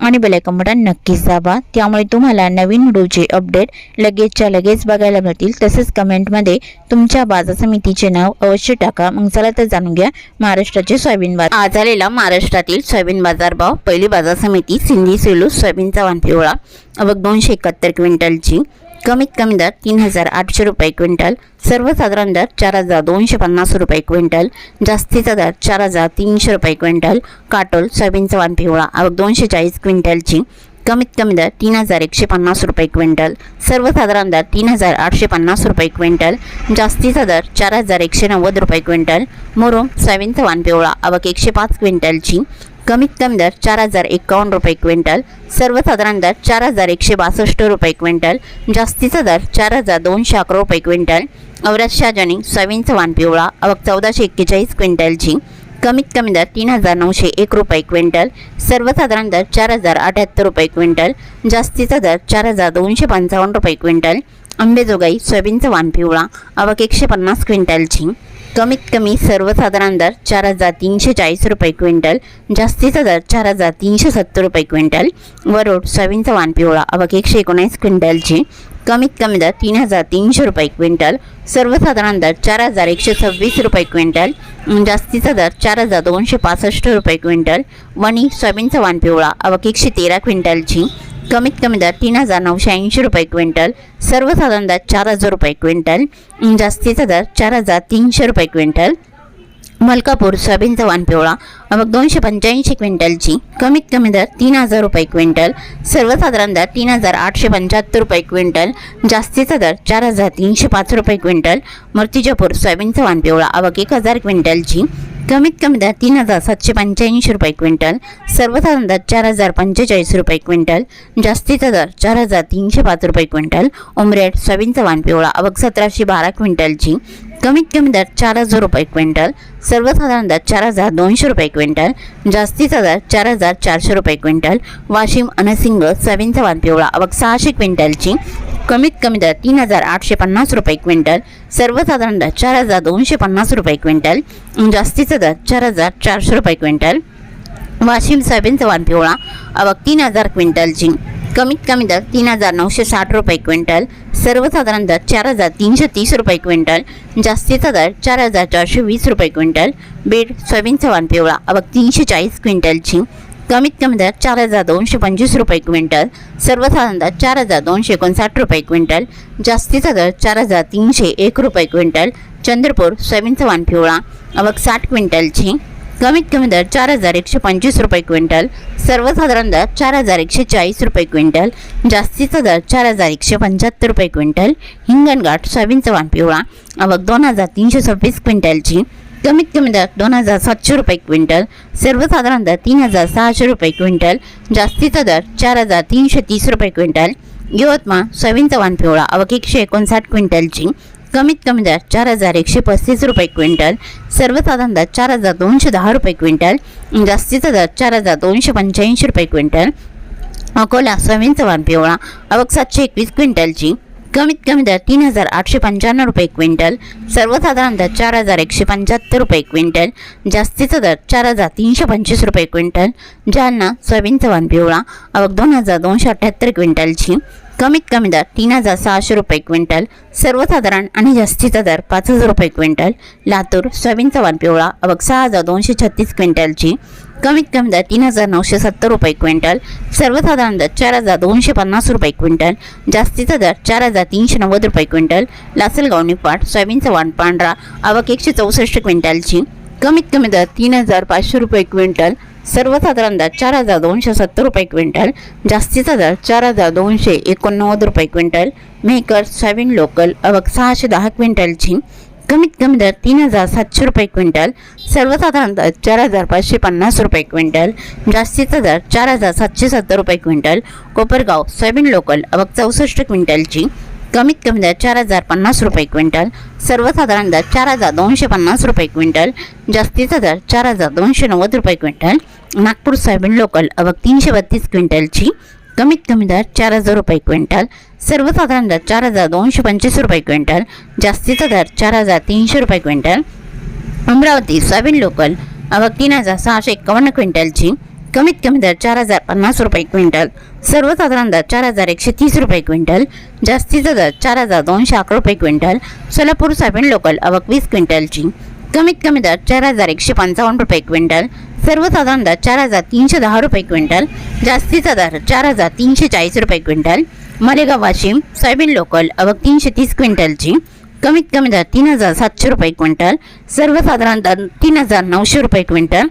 आणि bell icon button नक्कीच दाबा. त्यामुळे तुम्हाला नवीन व्हिडिओचे अपडेट लगेचच्या लगेच बघायला मिळतील. तसेच कमेंटमध्ये तुमच्या बाजार समितीचे नाव अवश्य टाका. मग चला तर जाणून घ्या महाराष्ट्राचे सोयाबीन बाजार. आज आलेला महाराष्ट्रातील सोयाबीन बाजार भाव पहिली बाजार समिती सिंधी सेलू सोयाबीनचा वाण पिवळा अवघ दोनशे एकाहत्तर क्विंटलची. कमीत कमी दर तीन हजार आठशे रुपये क्विंटल सर्वसाधारण दर चार हजार दोनशे पन्नास रुपये क्विंटल जास्तीचा दर चार हजार तीनशे रुपये क्विंटल काटोल सोयाबीनचा वाण पिवळा अवघ दोनशे चाळीस क्विंटलची कमीत कमी दर तीन हजार एकशे पन्नास रुपये क्विंटल सर्वसाधारण दर तीन हजार आठशे पन्नास रुपये क्विंटल जास्तीचा दर चार हजार एकशे नव्वद रुपये क्विंटल मोरो सोयाबीनचा वाण पिवळा अवघ एकशे पाच क्विंटलची कमीत कमी दर चार हजार एकावन्न रुपये क्विंटल सर्वसाधारण दर चार हजार एकशे बासष्ट रुपये क्विंटल जास्तीचा दर चार हजार दोनशे अकरा रुपये क्विंटल औरत शाहजनी सोयाबीनचा वाण पिवळा अवघ चौदाशे एक्केचाळीस क्विंटलची कमीत कमी दर तीन हजार नऊशे एक रुपये क्विंटल सर्वसाधारण दर चार हजार अठ्याहत्तर रुपये क्विंटल जास्तीचा दर चार हजार दोनशे पंचावन्न रुपये क्विंटल आंबेजोगाई सोयाबीनचा वाण पिवळा अवक एकशे पन्नास क्विंटलची कमीत कमी सर्वसाधारण दर चार हजार तीनशे चाळीस रुपये क्विंटल जास्तीचा दर चार हजार तीनशे सत्तर रुपये क्विंटल वरोड सोयाबीनचा वाण पिवळा अवघ एकशे एकोणीस क्विंटलची. कमीत कमी दर तीन हजार तीनशे रुपये क्विंटल सर्वसाधारण दर चार हजार एकशे सव्वीस रुपये क्विंटल जास्तीचा दर चार हजार दोनशे पासष्ट रुपये क्विंटल वणी सोयाबीनचा वाण पिवळा अवघ एकशे तेरा क्विंटलची. कमीत कमी दर तीन हजार नऊशे ऐंशी रुपये क्विंटल सर्वसाधारण दर चार हजार रुपये क्विंटल जास्तीचा दर चार हजार तीनशे रुपये क्विंटल. मलकापूर सोयाबीनचा वाण पिवळा. अवघ दोनशे पंच्याऐंशी क्विंटलची कमीत कमी दर तीन हजार रुपये क्विंटल. सर्वसाधारण दर तीन हजार आठशे पंच्याहत्तर रुपये क्विंटल. जास्तीचा दर चार हजार तीनशे पाच रुपये क्विंटल. मूर्तिजापूर सोयाबीनचा वाण पिवळा. अवघ एक हजार क्विंटलची कमीत कमी दर तीन हजार सातशे पंच्याऐंशी रुपये क्विंटल. सर्वसाधारण दर चार हजार पंचेचाळीस रुपये क्विंटल. जास्तीचा दर चार हजार तीनशे पाच रुपये क्विंटल. उमरेड सोयाबीनचा वाण पिवळा. अवघ सतराशे बारा क्विंटलची कमीत कमी दर चार हजार रुपये क्विंटल सर्वसाधारण दर चार हजार दोनशे रुपये क्विंटल जास्तीचा दर चार हजार चारशे रुपये क्विंटल वाशिम अनसिंग सोयाबीनचा वाण पिवळा अवघ सहाशे क्विंटलची कमीत कमी दर तीन हजार आठशे पन्नास रुपये क्विंटल सर्वसाधारण दर चार हजार दोनशे पन्नास रुपये क्विंटल जास्तीचा दर चार हजार चारशे रुपये क्विंटल वाशिम सोयाबीनचा वाण पिवळा अवघ तीन हजार क्विंटलची कमीत कमी दर तीन हजार नऊशे साठ रुपये क्विंटल सर्वसाधारण दर चार हजार तीनशे तीस रुपये क्विंटल जास्तीचा दर चार हजार चारशे वीस रुपये क्विंटल बीड सोयाबीन वाण पिवळा अवघ तीनशे चाळीस क्विंटलची कमीत कमी दर चार हजार दोनशे पंचवीस रुपये क्विंटल सर्वसाधारण दर चार हजार दोनशे एकोणसाठ रुपये क्विंटल जास्तीचा दर चार हजार तीनशे एक रुपये क्विंटल चंद्रपूर सोयाबीन वाण पिवळा अवघ साठ क्विंटलची कमीत कमी दर चार हजार एकशे पंचवीस रुपये क्विंटल सर्वसाधारण दर चार हजार एकशे चाळीस रुपये क्विंटल जास्तीचा दर चार हजार एकशे पंच्याहत्तर रुपये क्विंटल हिंगणघाट सोयाबीनचा वाण पिवळा आवक दोन हजार तीनशे सव्वीस क्विंटलची. कमीत कमी दर दोन हजार सातशे रुपये क्विंटल सर्वसाधारण दर तीन हजार सहाशे रुपये क्विंटल जास्तीचा दर चार हजार तीनशे तीस रुपये क्विंटल यवतमाळ सोयाबीनचा वाण पिवळा अवघ एकशे एकोणसाठ क्विंटलची. कमीत कमी दर चार हजार एकशे पस्तीस रुपये क्विंटल सर्वसाधारण दर चार हजार दोनशे दहा रुपये क्विंटल जास्तीचा दर चार हजार दोनशे पंच्याऐंशी रुपये क्विंटल. अकोला सोयाबीनचा वाण पिवळा अवक सातशे एकवीस क्विंटलची कमीत कमी दर तीन हजार आठशे पंच्याण्णव रुपये क्विंटल सर्वसाधारण दर चार हजार एकशे पंच्याहत्तर रुपये क्विंटल जास्तीचा दर चार हजार तीनशे पंचवीस रुपये क्विंटल. जालना सोयाबीनचा वाण पिवळा अवक दोन हजार दोनशे अठ्ठ्याहत्तर क्विंटलची कमीत कमी दर तीन हजार सहाशे रुपये क्विंटल सर्वसाधारण आणि जास्तीचा दर पाच हजार रुपये क्विंटल लातूर सोयाबीनचा वाण पिवळा अवघ सहा हजार दोनशे छत्तीस क्विंटलची. कमीत कमी दर तीन हजार नऊशे सत्तर रुपये क्विंटल सर्वसाधारण दर चार हजार दोनशे पन्नास रुपये क्विंटल जास्तीचा दर चार हजार तीनशे नव्वद रुपये क्विंटल लासलगाव निपाट सोयाबीनचा वाण पांढरा अवघ एकशे चौसष्ट क्विंटलची. कमीत कमी दर तीन हजार पाचशे रुपये क्विंटल सर्वसाधारण दर चार हजार दोनशे सत्तर रुपये क्विंटल जास्तीचा दर चार हजार दोनशे एकोणनव्वद रुपये क्विंटल मेकर सोयाबीन लोकल अवघ सहाशे दहा क्विंटलची कमीत कमी दर तीन हजार सातशे रुपये क्विंटल सर्वसाधारण दर चार हजार पाचशे पन्नास रुपये क्विंटल जास्तीचा दर चार हजार सातशे सत्तर रुपये क्विंटल कोपरगाव सोयाबीन लोकल अवघ चौसष्ट क्विंटलची कमीत कमी दर चार हजार पन्नास रुपये क्विंटल सर्वसाधारण दर चार हजार दोनशे पन्नास रुपये क्विंटल जास्तीचा दर चार हजार दोनशे नव्वद रुपये क्विंटल नागपूर सोयाबीन लोकल अवघ तीनशे बत्तीस क्विंटलची कमीत कमी दर चार हजार रुपये क्विंटल सर्वसाधारण दर चार हजार दोनशे पंचवीस रुपये क्विंटल जास्तीचा दर चार हजार तीनशे रुपये क्विंटल. अमरावती सोयाबीन लोकल अवघ तीन हजार सहाशे एकावन्न क्विंटलची कमीत कमी दर चार हजार पन्नास रुपये क्विंटल. सर्वसाधारण दर चार हजार एकशे तीस रुपये क्विंटल. जास्तीचा दर चार हजार दोनशे अकरा रुपये क्विंटल. सोलापूर सोयाबीन लोकल अवक वीस क्विंटलची. कमीत कमी दर चार हजार एकशे पंचावन्न रुपये क्विंटल. सर्वसाधारण दर चार हजार तीनशे दहा रुपये क्विंटल. जास्तीचा दर चार हजार तीनशे चाळीस रुपये quintal. Malegaon Washim soybean local अवक तीनशे तीस क्विंटलची. कमीत कमी दर तीन हजार सातशे रुपये क्विंटल. सर्वसाधारण दर तीन हजार नऊशे रुपये क्विंटल.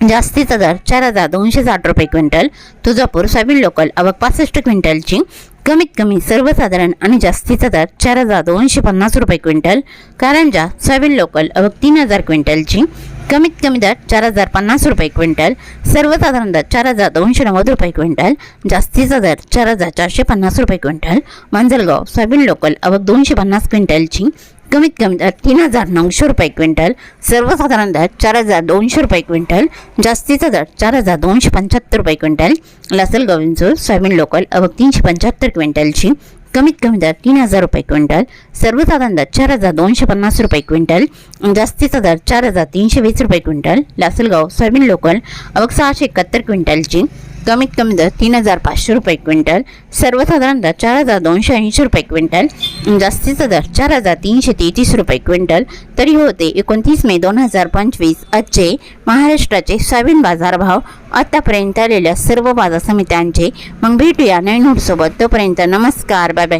जास्तीचा दर चार हजार दोनशे साठ रुपये क्विंटल तुळजापूर सोयाबीन लोकल आवक पासष्ट क्विंटलची कमीत कमी सर्वसाधारण आणि जास्तीचा दर चार हजार दोनशे पन्नास रुपये क्विंटल कारंजा सोयाबीन लोकल अवक तीन हजार क्विंटलची कमीत कमी दर चार हजार पन्नास रुपये क्विंटल सर्वसाधारण दर चार हजार दोनशे नव्वद रुपये क्विंटल जास्तीचा दर चार हजार चारशे पन्नास रुपये क्विंटल मांजलगाव सोयाबीन लोकल अवक दोनशे पन्नास क्विंटलची कमीत कमी दर तीन हजार नऊशे रुपये क्विंटल सर्वसाधारण दर चार हजार दोनशे रुपये क्विंटल जास्तीचा दर चार हजार दोनशे पंच्याहत्तर रुपये quintal Lasalgaon Vinchur soybean local अवक तीनशे पंच्याहत्तर क्विंटलची कमीत कमी दर तीन हजार रुपये क्विंटल सर्वसाधारण दर चार हजार दोनशे पन्नास रुपये क्विंटल जास्तीचा दर चार हजार तीनशे वीस रुपये क्विंटल लासलगाव सोयाबीन लोकल अवघ सहाशे एकाहत्तर क्विंटलची कमीत कमी दर तीन हजार पाचशे रुपये क्विंटल सर्वसाधारण दर चार हजार दोनशे ऐंशी रुपये क्विंटल जास्तीचा दर चार हजार तीनशे तेहतीस रुपये क्विंटल. तरी होते एकोणतीस मे दोन हजार पंचवीस आजचे महाराष्ट्राचे सोयाबीन बाजारभाव आतापर्यंत आलेल्या सर्व बाजार समित्यांचे. मग भेटूया नवीन सोबत. तोपर्यंत नमस्कार बाय बाय.